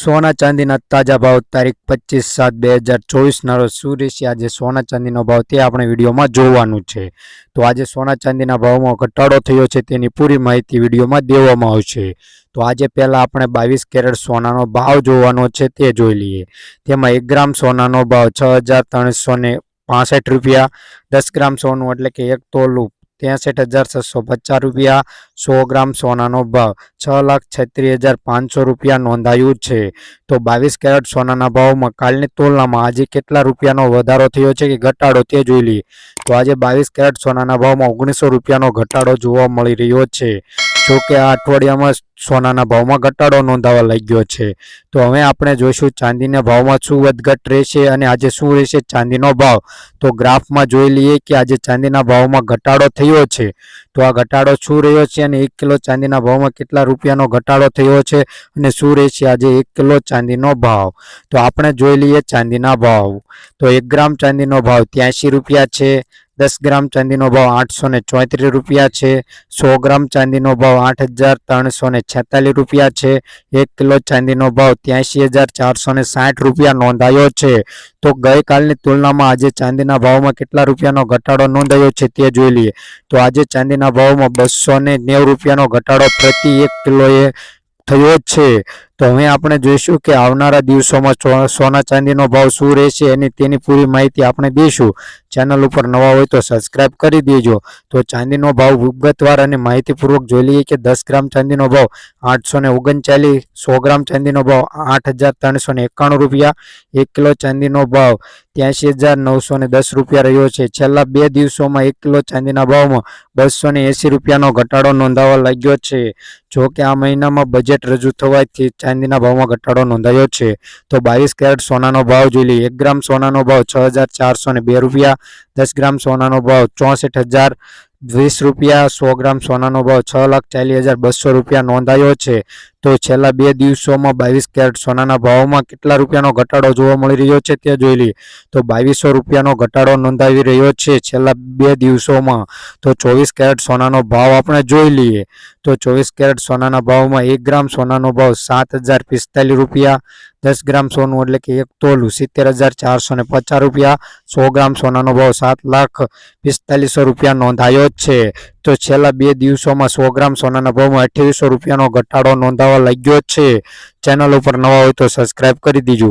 સોના ચાંદીના તાજા ભાવ તારીખ પચીસ સાત બે હજાર ચોવીસના રોજ શું રહેશે આજે સોના ચાંદીનો ભાવ તે આપણે વિડીયોમાં જોવાનું છે. તો આજે સોના ચાંદીના ભાવમાં ઘટાડો થયો છે તેની પૂરી માહિતી વિડીયોમાં દેવામાં આવશે. તો આજે પહેલાં આપણે બાવીસ કેરેટ સોનાનો ભાવ જોવાનો છે તે જોઈ લઈએ. તેમાં એક ગ્રામ સોનાનો ભાવ છ હજાર ત્રણસો ને રૂપિયા, દસ ગ્રામ સોનું એટલે કે એક તોલું ત્રેસઠ હજાર છસો પચાસ રૂપિયા, સો ગ્રામ સોનાનો ભાવ, છ લાખ છત્રીસ હજાર પાંચસો રૂપિયા નોંધાયું છે. તો બાવીસ કેરેટ સોનાના ભાવમાં કાલની તુલનામાં આજે કેટલા રૂપિયાનો વધારો થયો છે કે ઘટાડો તે જોઈ લઈએ. તો આજે બાવીસ કેરેટ સોનાના ભાવમાં ઓગણીસો રૂપિયાનો ઘટાડો જોવા મળી રહ્યો છે. જો કે આ અઠવાડિયામાં સોનાના ભાવમાં ઘટાડો નોંધાવા લાગ્યો છે. તો હવે આપણે જોઈશું ચાંદીના ભાવમાં શું વધઘટ રહેશે અને આજે શું રહેશે ચાંદીનો ભાવ. તો ગ્રાફમાં જોઈ લઈએ કે આજે ચાંદીના ભાવમાં ઘટાડો થયો છે. તો આ ઘટાડો શું રહ્યો છે અને એક કિલો ચાંદીના ભાવમાં કેટલા રૂપિયાનો ઘટાડો થયો છે અને શું રહેશે આજે એક કિલો ચાંદીનો ભાવ. તો આપણે જોઈ લઈએ ચાંદીના ભાવ. તો એક ગ્રામ ચાંદીનો ભાવ ત્યાંશી રૂપિયા છે. દસ ગ્રામ ચાંદીનો ભાવ આઠસો ને ચોત્રીસ રૂપિયા છે. સો ગ્રામ ચાંદીનો ભાવ આઠ હજાર ત્રણસો ને છેતાલીસ રૂપિયા છે. એક કિલો ચાંદીનો ભાવ ત્યાંશી હજાર ચારસો ને સાઠ રૂપિયા નોંધાયો છે. તો ગઈકાલની તુલનામાં આજે ચાંદીના ભાવમાં કેટલા રૂપિયાનો ઘટાડો નોંધાયો છે તે જોઈ લઈએ. તો આજે ચાંદીના ભાવમાં બસો ને નેવું રૂપિયાનો ઘટાડો પ્રતિ એક કિલોએ થયો છે. તો હવે આપણે જોઈશું કે આવનારા દિવસોમાં સોના ચાંદીનો ભાવ શું રહેશે એની, તેની પૂરી માહિતી આપણે દઈશું. ચેનલ ઉપર નવા હોય તો સબસ્ક્રાઇબ કરી દેજો. તો ચાંદીનો ભાવ વિગતવાર અને માહિતીપૂર્વક જોઈ લઈએ કે દસ ગ્રામ ચાંદીનો ભાવ આઠસો ને ઓગણચાલીસ, સો ગ્રામ ચાંદીનો ભાવ આઠ હજાર ત્રણસો એકાણું રૂપિયા, એક કિલો ચાંદીનો ભાવ ત્યાંશી હજાર નવસો દસ રૂપિયા રહ્યો છે. છેલ્લા બે દિવસોમાં એક કિલો ચાંદીના ભાવમાં બસો ને રૂપિયાનો ઘટાડો નોંધાવા લાગ્યો છે. જો કે આ મહિનામાં બજેટ રજૂ થવાથી ચાંદીના ભાવમાં ઘટાડો નોંધાયો છે. તો બાવીસ કેરેટ સોનાનો ભાવ જોઈ લઈએ. એક ગ્રામ સોનાનો ભાવ છ હજાર ચારસો ને બે રૂપિયા, દસ ગ્રામ સોનાનો ભાવ ચોસઠ હજાર વીસ રૂપિયા, સો ગ્રામ સોનાનો ભાવ છ લાખ ચાલીસ હજાર બસો રૂપિયા નોંધાયો છે. તો છેલ્લા બે દિવસોમાં બાવીસ કેરેટ સોનાના ભાવમાં કેટલા રૂપિયાનો ઘટાડો જોવા મળી રહ્યો છે તે જોઈ લઈએ. તો બાવીસો રૂપિયાનો ઘટાડો નોંધાવી રહ્યો છે છેલ્લા બે દિવસોમાં. તો ચોવીસ કેરેટ સોનાનો ભાવ આપણે જોઈ લઈએ. તો ચોવીસ કેરેટ સોનાના ભાવમાં એક ગ્રામ સોનાનો ભાવ સાત હજાર પિસ્તાલીસ રૂપિયા, દસ ગ્રામ સોનું એટલે કે એક તોલું સિત્તેર હજાર ચારસો ને પચાસ રૂપિયા, સો ગ્રામ સોનાનો ભાવ સાત લાખ પિસ્તાલીસો રૂપિયા નોંધાયો છે. તો છેલ્લા બે દિવસોમાં સો ગ્રામ સોનાના ભાવમાં અઠ્યાવીસો રૂપિયાનો ઘટાડો નોંધાવા લાગ્યો છે. ચેનલ ઉપર નવા હોય તો સબસ્ક્રાઇબ કરી દીજો.